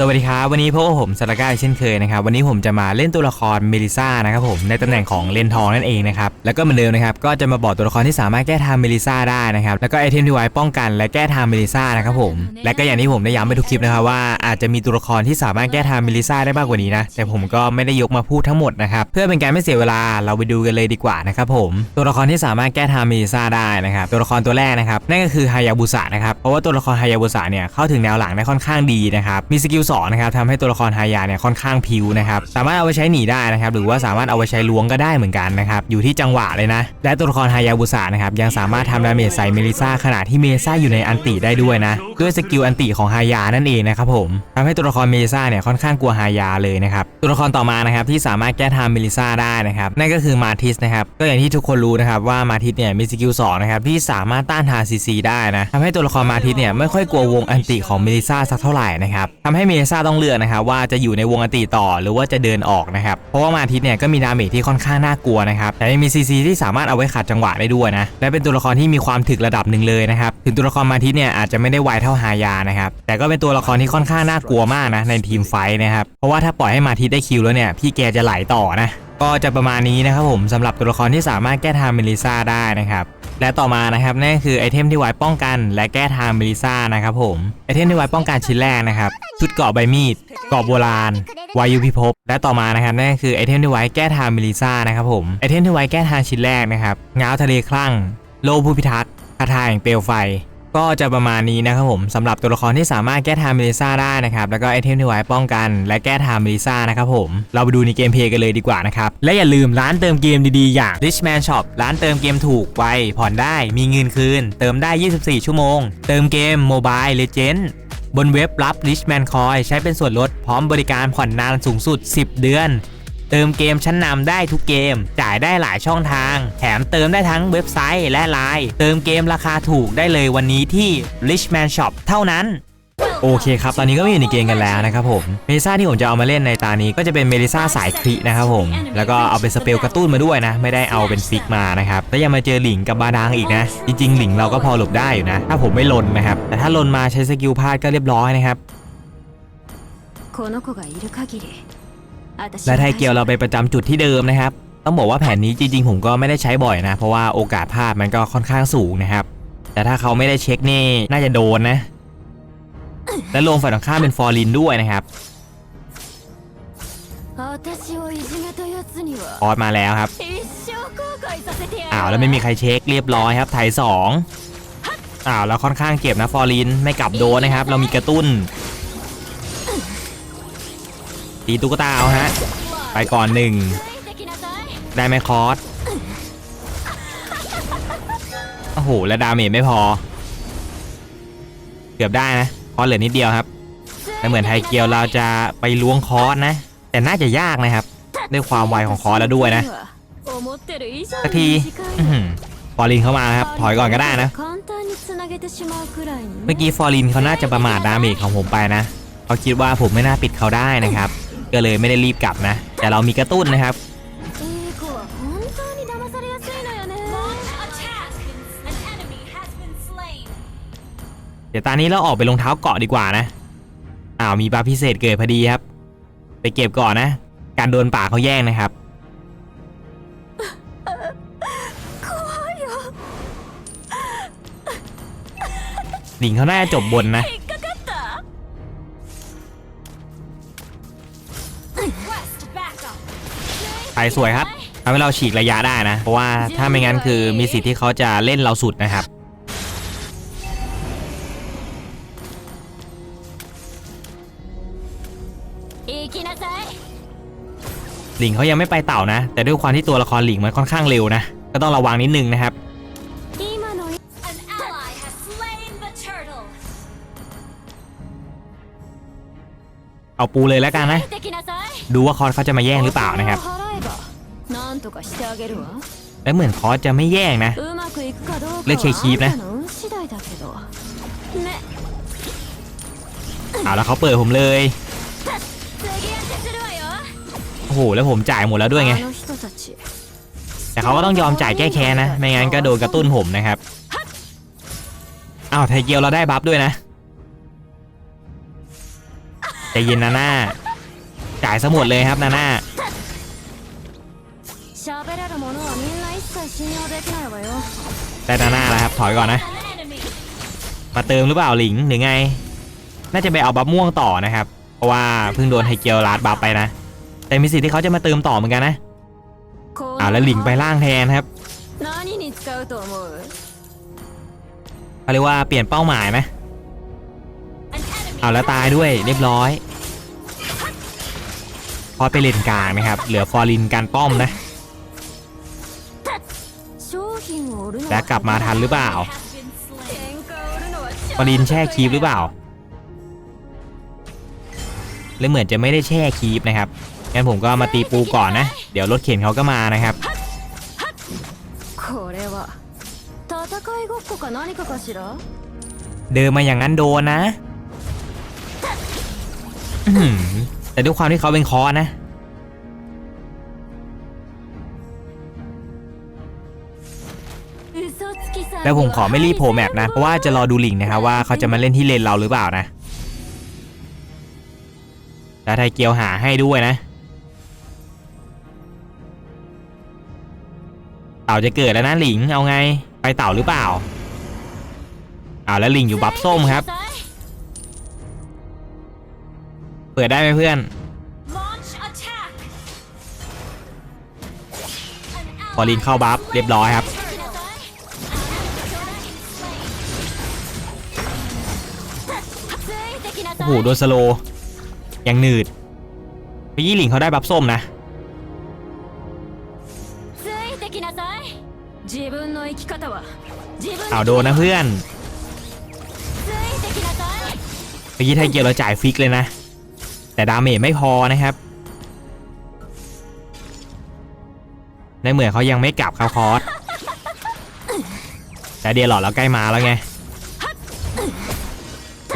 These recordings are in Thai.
สวัสดีครับวันนี้พบกับผมสตาก้าเช่นเคยนะครับวันนี้ผมจะมาเล่นตัวละครเมลิซ่านะครับผมในตำแหน่งของเลนทองนั่นเองนะครับแล้วก็เหมือนเดิมนะครับก็จะมาบอกตัวละครที่สามารถแก้ทางเมลิซ่าได้นะครับแล้วก็ไอเทมที่ไว้ป้องกันและแก้ทางเมลิซ่านะครับผมและก็อย่างที่ผมได้ย้ำไปทุกคลิปนะครับว่าอาจจะมีตัวละครที่สามารถแก้ทางเมลิซ่าได้มากกว่านี้นะแต่ผมก็ไม่ได้ยกมาพูดทั้งหมดนะครับเพื่อเป็นการไม่เสียเวลาเราไปดูกันเลยดีกว่านะครับผมตัวละครที่สามารถแก้ทางเมลิซ่าได้นะครับตัวละครตัวแรกนะครับนั่นก็คือฮายาบุสะนะครับเพราะว่าตัวละครฮายาบุสะเนี่ยเข้าถึงแนวหลังได้ค่อนข้างดีนะครับมีสกิลสองนะครับทำให้ตัวละครฮายาเนี่ยค่อนข้างพิวนะครับสามารถเอาไปใช้หนีได้นะครับหรือว่าสามารถเอาไปใช้ล้วงก็ได้เหมือนกันนะครับอยู่ที่จังหวะเลยนะและตัวละครฮายาบุสะนะครับยังสามารถทำดาเมจใส่เมลิซาขณะที่เมลิซ่าอยู่ในอันติได้ด้วยนะด้วยสกิลอันติของฮายานั่นเองนะครับผมทำให้ตัวละครเมลิซ่าเนี่ยค่อนข้างกลัวฮายาเลยนะครับตัวละครต่อมานะครับที่สามารถแก้ทางเมลิซาได้นะครับนั่นก็คือมาทิสนะครับก็อย่างที่ทุกคนรู้นะครับว่ามาทิสเนี่ยมีสกิลสองนะครับที่สามารถต้านทานซีซีได้นะทำให้ตัวละครมาทิสเนี่ยไม่ค่อยกลัววงอันติของเมลิซาสักเท่าไหร่นะครับทำให้เมเอซ่าต้องเลือกนะครับว่าจะอยู่ในวงอติต่อหรือว่าจะเดินออกนะครับเพราะว่ามาทิตเนี่ยก็มีดาเมจที่ค่อนข้างน่ากลัวนะครับแต่ยังมีซีซีที่สามารถเอาไว้ขัดจังหวะได้ด้วยนะและเป็นตัวละครที่มีความถึกระดับหนึ่งเลยนะครับถึงตัวละครมาทิตเนี่ยอาจจะไม่ได้ไวเท่าฮายานะครับแต่ก็เป็นตัวละครที่ค่อนข้างน่ากลัวมากนะในทีมไฟนะครับเพราะว่าถ้าปล่อยให้มาทิตได้คิวแล้วเนี่ยพี่แกจะไหลต่อนะ ก็จะประมาณนี้นะครับผมสำหรับตัวละครที่สามารถแก้ทางเมลิซ่าได้นะครับและต่อมานะครับนั่นคือไอเทมที่ไว้ป้องกันและแก้ทางเมลิซ่านะครับผมไอเทมที่ไว้ป้องกันชิ้นแรกนะครับชุดเกาะใบมีดเกาะโบราณวายุพิภพและต่อมานะครับนั่นคือไอเทมที่ไว้แก้ทางเมลิซ่านะครับผมไอเทมที่ไว้แก้ทางชิ้นแรกนะครับง้าวทะเลคลั่ง โลผู้พิทักษ์คาถาแห่งเปลวไฟ ก็จะประมาณนี้นะครับผมสำหรับตัวละครที่สามารถแก้ทางเมลิซ่าได้นะครับแล้วก็ไอเทมที่ไว้ป้องกัน และแก้ทางเมลิซ่านะครับผมเราไปดูในเกมเพลย์กันเลยดีกว่านะครับและอย่าลืมร้านเติมเกมดีๆ อย่าง Richman Shop ร้านเติมเกมถูกไวผ่อนได้มีเงินคืน เติมได้ 24 ชั่วโมง เติมเกม Mobile Legend บนเว็บรับ Richman Coin ใช้เป็นส่วนลดพร้อมบริการผ่อนนานสูงสุด 10 เดือน เติมเกมชั้นนำได้ทุกเกม จ่ายได้หลายช่องทาง แถมเติมได้ทั้งเว็บไซต์และไลน์เติมเกมราคาถูกได้เลยวันนี้ที่ Richman Shop เท่านั้นโอเคครับ ตอนนี้ก็ไม่อยู่ในเกมกันแล้วนะครับผมเมลิซ่าที่ผมจะเอามาเล่นในตานี้ก็จะเป็นเมลิซ่าสายครินะครับผม แล้วก็เอาเป็นสเปลกระตุ้นมาด้วยนะ ไม่ได้เอาเป็นฟิกมานะครับ แล้วยังมาเจอหลิงกับบาดางอีกนะ จริงๆ หลิงเราก็พอหลบได้อยู่นะ ถ้าผมไม่ลนนะครับ แต่ถ้าลนมาใช้สกิลพลาดก็เรียบร้อยนะครับ และไทยเกียวเราไปประจำจุดที่เดิมนะครับ ต้องบอกว่าแผนนี้จริงๆ ผมก็ไม่ได้ใช้บ่อยนะ เพราะว่าโอกาสพลาดมันก็ค่อนข้างสูงนะครับ แต่ถ้าเขาไม่ได้เช็คนี่น่าจะโดนนะ และลงฝ่ายตรงข้ามเป็นฟอร์ลินด้วยนะครับออดมาแล้วครับอ้าวแล้วไม่มีใครเช็คเรียบร้อยครับไทยสองอ้าวแล้วค่อนข้างเก็บนะฟอร์ลินไม่กลับโดนนะครับ เรามีกระตุ้น ตีตุ๊กตาเอาฮะ ไปก่อนหนึ่ง ได้ไหมคอสโอ้โห และดาเมจไม่พอ เกือบได้นะ คอสเหลือนิดเดียวครับ แต่เหมือนไทเกียวเราจะไปล้วงคอสนะ แต่น่าจะยากนะครับ ด้วยความไวของคอสแล้วด้วยนะสักทีฟอรินเข้ามาครับ ถอยก่อนก็ได้นะ เมื่อกี้ฟอรินเขาน่าจะประมาทดาเมจของผมไปนะเขาคิดว่าผมไม่น่าปิดเขาได้นะครับ ก็เลยไม่ได้รีบกลับนะ แต่เรามีกระตุ้นนะครับ เดี๋ยวตอนนี้เราออกไปลงเท้าเกาะดีกว่านะ อ้าวมีปลาพิเศษเกิดพอดีครับ ไปเก็บก่อนนะ การโดนป่าเขาแย่งนะครับหนิงเขาน่าจะจบบนนะ ไปสวยครับทำให้เราฉีกระยะได้นะ เพราะว่าถ้าไม่งั้นคือมีสิทธิ์ที่เขาจะเล่นเราสุดนะครับหลิงเขายังไม่ไปเต่านะ แต่ด้วยความที่ตัวละครหลิงมันค่อนข้างเร็วนะ ก็ต้องระวังนิดนึงนะครับเอาปูเลยแล้วกันนะ ดูว่าคอนเขาจะมาแย่งหรือเปล่านะครับ แล้วเหมือนคอจะไม่แย่งนะ เลือกเคคีปนะ เอาแล้วเขาเปิดผมเลย โอ้โห แล้วผมจ่ายหมดแล้วด้วยไง แต่เขาก็ต้องยอมจ่ายแก้แค้นนะ ไม่งั้นก็โดนกระตุ้นผมนะครับ อ้าวไทเกียวเราได้บัฟด้วยนะใจเย็นนาน้าจ่ายสมุดเลยครับนาน้า るものはみんな一切信用できないわよ ได้นาน่าแล้วครับ ถอยก่อนนะ An enemy. มาเติมหรือเปล่าหลิงหรือไง น่าจะไปเอาบัฟม่วงต่อนะครับ เพราะว่าเพิ่งโดนไฮเกียวลาดบัฟไปนะ แต่มีสิทธิ์ที่เขาจะมาเติมต่อเหมือนกันนะ こう อ่าแล้วหลิงไปล่างแทนครับ 何に使うと思う เขาเรียกว่าเปลี่ยนเป้าหมายไหม An enemy. เอาแล้วตายด้วยเรียบร้อย พอไปเลนกลางนะครับ เหลือฟอร์ลินการป้อมนะ แล้วกลับมาทันหรือเปล่าปรินแช่คีบหรือเปล่าแลยเหมือนจะไม่ได้แช่คีบนะครับงั้นผมก็มาตีปูก่อนนะ เดี๋ยวรถเข็นเขาก็มานะครับเดินมาอย่างนั้นโดนนะ แต่ด้วยความที่เขาเป็นคอนะ แล้วผมขอไม่รีบโผล่แมปนะ เพราะว่าจะรอดูหลิงนะครับว่าเขาจะมาเล่นที่เลนเราหรือเปล่านะแล้วไทยเกียวหาให้ด้วยนะเต่าจะเกิดแล้วนะหลิงเอาไง ไปเต่าหรือเปล่าอ้าวแล้วหลิงอยู่บัฟส้มครับ เปิดได้ไหมเพื่อนพอลินเข้าบัฟเรียบร้อยครับ โหโดนสโลอย่างหนืดไปยี่หลิงเขาได้บับส้มนะเอาโดนนะเพื่อนไปยี่ไทยเกียวเราจ่ายฟิกเลยนะ แต่ดาเมจไม่พอนะครับในเหมือนเขายังไม่กลับคาคอสแต่เดียร์หลอดเราใกล้มาแล้วไง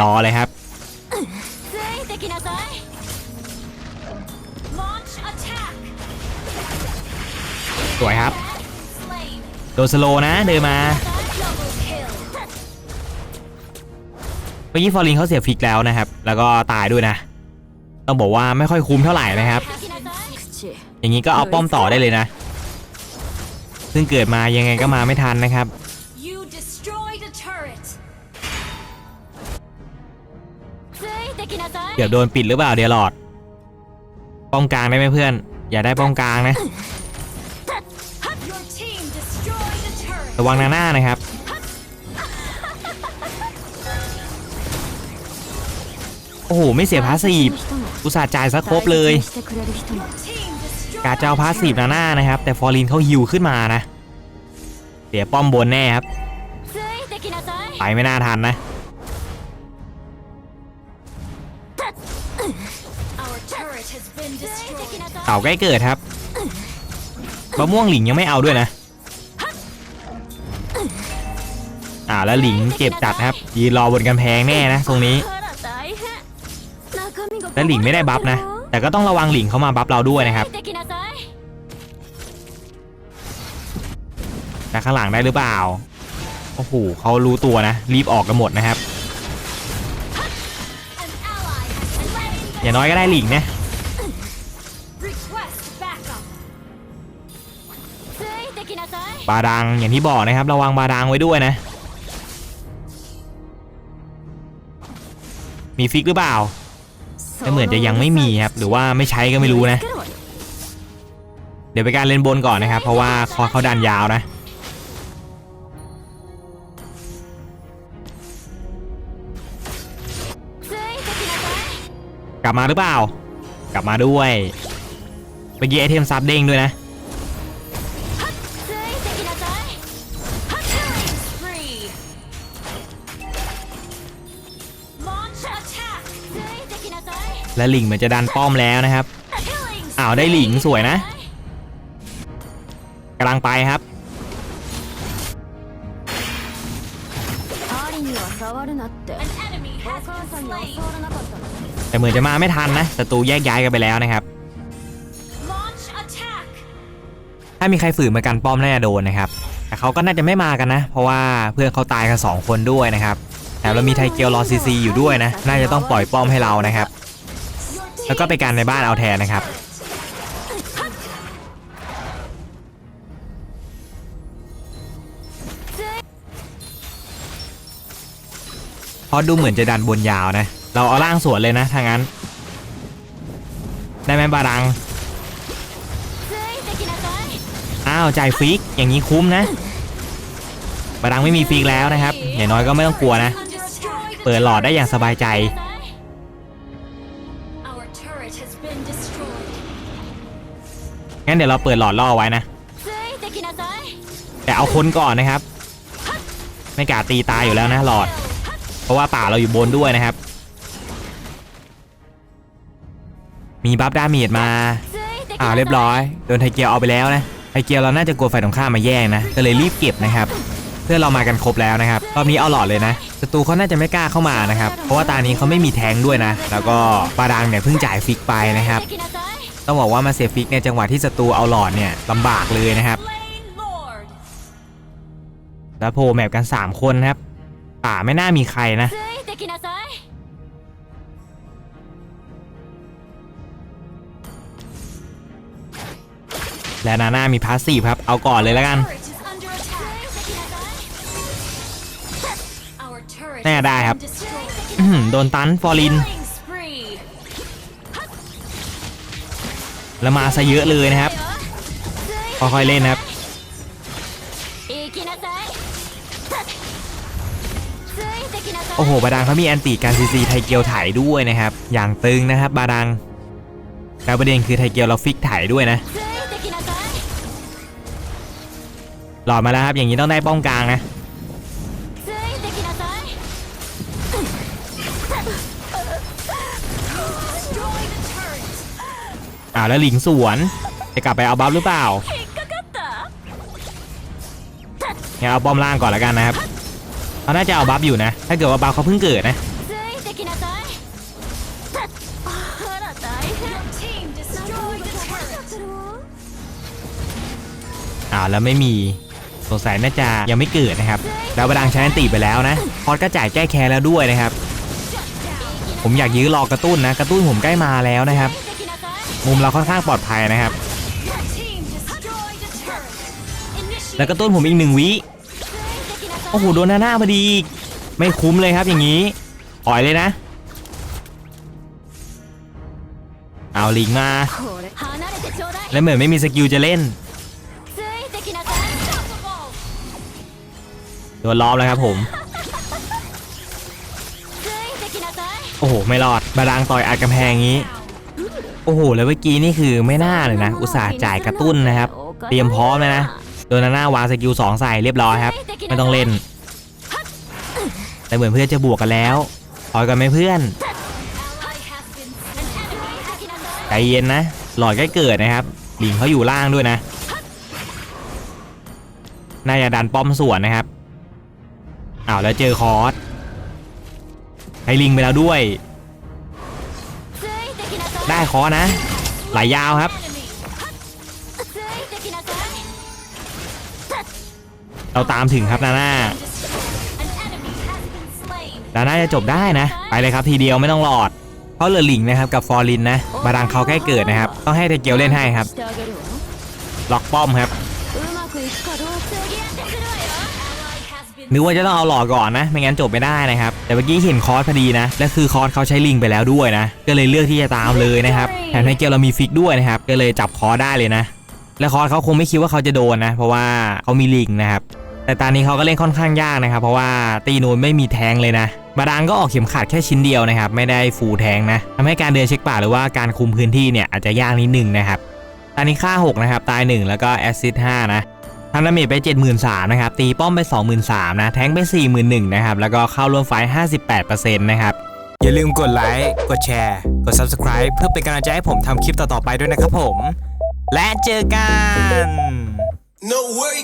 รอเลยครับ สวยครับโดนสโลนะเดินมาเมื่อกี้ฟอร์ลินเขาเสียฟิกแล้วนะครับ แล้วก็ตายด้วยนะ ต้องบอกว่าไม่ค่อยคุ้มเท่าไหร่นะครับ อย่างนี้ก็เอาป้อมต่อได้เลยนะ ซึ่งเกิดมายังไงก็มาไม่ทันนะครับเดี๋ยวโดนปิดหรือเปล่าเดียร์ลอดป้องกลางได้ไหมเพื่อน อย่าได้ป้องกลางนะ ระวังนาหน้านะครับ โอ้โห ไม่เสียพาสีบอุตส่าห์จ่ายซะครบเลยกาจะเอาพาสีบนาหน้านะครับ แต่ฟอรินเขาฮิวขึ้นมานะเสียป้อมบนแน่ครับ ไปไม่น่าทันนะเต่าใกล้เกิดครับมะม่วงหลิงยังไม่เอาด้วยนะ แล้วหลิงเก็บจัดครับยืนรอบนกำแพงแน่นะตรงนี้ แต่หลิงไม่ได้บัฟนะ แต่ก็ต้องระวังหลิงเข้ามาบัฟเราด้วยนะครับจากข้างหลังได้หรือเปล่า โอ้โหเขารู้ตัวนะ รีบออกกันหมดนะครับ อย่างน้อยก็ได้หลิงนะบาดังอย่างที่บอกนะครับ ระวังบาดังไว้ด้วยนะ มีฟิกหรือเปล่าแต่เหมือนจะยังไม่มีครับ หรือว่าไม่ใช้ก็ไม่รู้นะ เดี๋ยวไปการเล่นบนก่อนนะครับ เพราะว่าคอเขาดันยาวนะกลับมาหรือเปล่า กลับมาด้วย เมื่อกี้ไอเทมซับเด้งด้วยนะ และหลิงมันจะดันป้อมแล้วนะครับอ้าวได้หลิงสวยนะกำลังไปครับแต่เหมือนจะมาไม่ทันนะศัตรูแยกย้ายกันไปแล้วนะครับ ถ้ามีใครฝืนมากันป้อมน่าจะโดนนะครับ แต่เขาก็น่าจะไม่มากันนะ เพราะว่าเพื่อนเขาตายกัน2คนด้วยนะครับแถมเรามีไทเกียวรอซีซีอยู่ด้วยนะ น่าจะต้องปล่อยป้อมให้เรานะครับ แล้วก็ไปการในบ้านเอาแทนนะครับ พอดูเหมือนจะดันบนยาวนะ เราเอาล่างสวนเลยนะทางนั้น ได้ไหมบารัง อ้าวจ่ายฟิก อย่างนี้คุ้มนะบารังไม่มีฟิกแล้วนะครับ อย่างน้อยก็ไม่ต้องกลัวนะ เปิดหลอดได้อย่างสบายใจ งั้นเดี๋ยวเราเปิดหลอดล่อไว้นะ แต่เอาคนก่อนนะครับ ไม่กล้าตีตายอยู่แล้วนะหลอด เพราะว่าป่าเราอยู่บนด้วยนะครับ มีบัฟดาเมจมา อ่าเรียบร้อย โดนไทเกียวเอาไปแล้วนะ ไทเกียวเราน่าจะกลัวไฟายตรงข้ามมาแย่งนะ ก็เลยรีบเก็บนะครับ เพื่อเรามากันครบแล้วนะครับ รอบนี้เอาหลอดเลยนะศัตรูเขาน่าจะไม่กล้าเข้ามานะครับ เพราะว่าตานี้เขาไม่มีแทงด้วยนะ แล้วก็ปาดังเนี่ยเพิ่งจ่ายฟิกไปนะครับ ต้องบอกว่ามาเสียฟิกในจังหวะที่ศัตรูเอาหลอดเนี่ยลำบากเลยนะครับ แล้วโผล่แมปกัน 3 คนครับป่าไม่น่ามีใครนะและนาน่ามีพาสซีฟครับ เอาก่อนเลยแล้วกันแน่ได้ครับ โดนตันฟอรลิน แล้วมาซะเยอะเลยนะครับค่อยๆเล่นนะครับโอ้โห บาดังเขามีแอนติการซีซีไทเกียวถ่ายด้วยนะครับ อย่างตึงนะครับ บาดังแล้วประเด็นคือไทเกียวเราฟิกถ่ายด้วยนะ หลอดมาแล้วครับ อย่างนี้ต้องได้ป้องกลางนะาแล้วหลิงสวนจะกลับไปเอาบัฟหรือเปล่างั้นเอาป้อมล่างก่อนละกันนะครับเขาน่าจะเอาบัฟอยู่นะ ถ้าเกิดว่าบัฟเขาเพิ่งเกิดนะอ่าแล้วไม่มีสงสัยน่าจะยังไม่เกิดนะครับดาวประดังใช้อนตีไปแล้วนะพอดก็จ่ายแก้แค้นแล้วด้วยนะครับ ผมอยากยื้อรอกระตุ้นนะ กระตุ้นผมใกล้มาแล้วนะครับ มุมเราค่อนข้างปลอดภัยนะครับ แล้วก็ต้นผมอีกหนึ่งวิ โอ้โหโดนหน้าหน้าพอดี ไม่คุ้มเลยครับอย่างนี้อ่อยเลยนะ เอาลิงมา แล้วเหมือนไม่มีสกิลจะเล่น โดนล้อมแล้วครับผมโอ้โห ไม่รอด บาดังต่อยอัดกำแพงงี้ โอ้โหแล้วเมื่อกี้นี่คือไม่น่าเลยนะ อุตส่าห์จ่ายกระตุ้นนะครับ เตรียมพร้อมเลยนะโดนาน่าวางสกิลสองใส่เรียบร้อยครับ ไม่ต้องเล่น แต่เหมือนเพื่อนจะบวกกันแล้วถอยกันไหมเพื่อนใจเย็นนะหลอยใกล้เกิดนะครับหลิงเขาอยู่ล่างด้วยนะน่าจะดันป้อมส่วนนะครับอ้าวแล้วเจอคอร์สให้ลิงไปแล้วด้วย ได้คอนะหลายยาวครับ เราตามถึงครับนาน่าดาน่าจะจบได้นะ ไปเลยครับทีเดียวไม่ต้องหลอดเพราะเหลือหลิงนะครับกับฟอร์ลินนะบารังเขาใกล้เกิดนะครับ ต้องให้เทเกียวเล่นให้ครับ ล็อกป้อมครับนึกว่าจะต้องเอาหลอดก่อนนะ ไม่งั้นจบไม่ได้นะครับ แต่เมื่อกี้เห็นคอร์สพอดีนะ และคือคอร์สเขาใช้ลิงไปแล้วด้วยนะ ก็เลยเลือกที่จะตามเลยนะครับ แถมไทเกียวเรามีฟิกด้วยนะครับ ก็เลยจับคอร์สได้เลยนะ และคอร์สเขาคงไม่คิดว่าเขาจะโดนนะ เพราะว่าเขามีลิงนะครับ แต่ตอนนี้เขาก็เล่นค่อนข้างยากนะครับ เพราะว่าตีนูนไม่มีแทงเลยนะ บาดังก็ออกเข็มขัดแค่ชิ้นเดียวนะครับ ไม่ได้ฟูลแทงนะทำให้การเดินเช็คป่าหรือว่าการคุมพื้นที่เนี่ยอาจจะยากนิดนึงนะครับ ตอนนี้ค่า 6 นะครับ ตาย 1 แล้วก็แอสซิส5นะ ทำดาเมจไป 73,000นะครับ ตีป้อมไป 23,000นะ แทงไป 41,000นะครับ แล้วก็เข้าร่วมไฟท์58%นะครับ อย่าลืมกดไลค์ กดแชร์ กด Subscribe เพื่อเป็นกำลังใจให้ผมทำคลิปต่อๆไปด้วยนะครับผม และเจอกัน No way.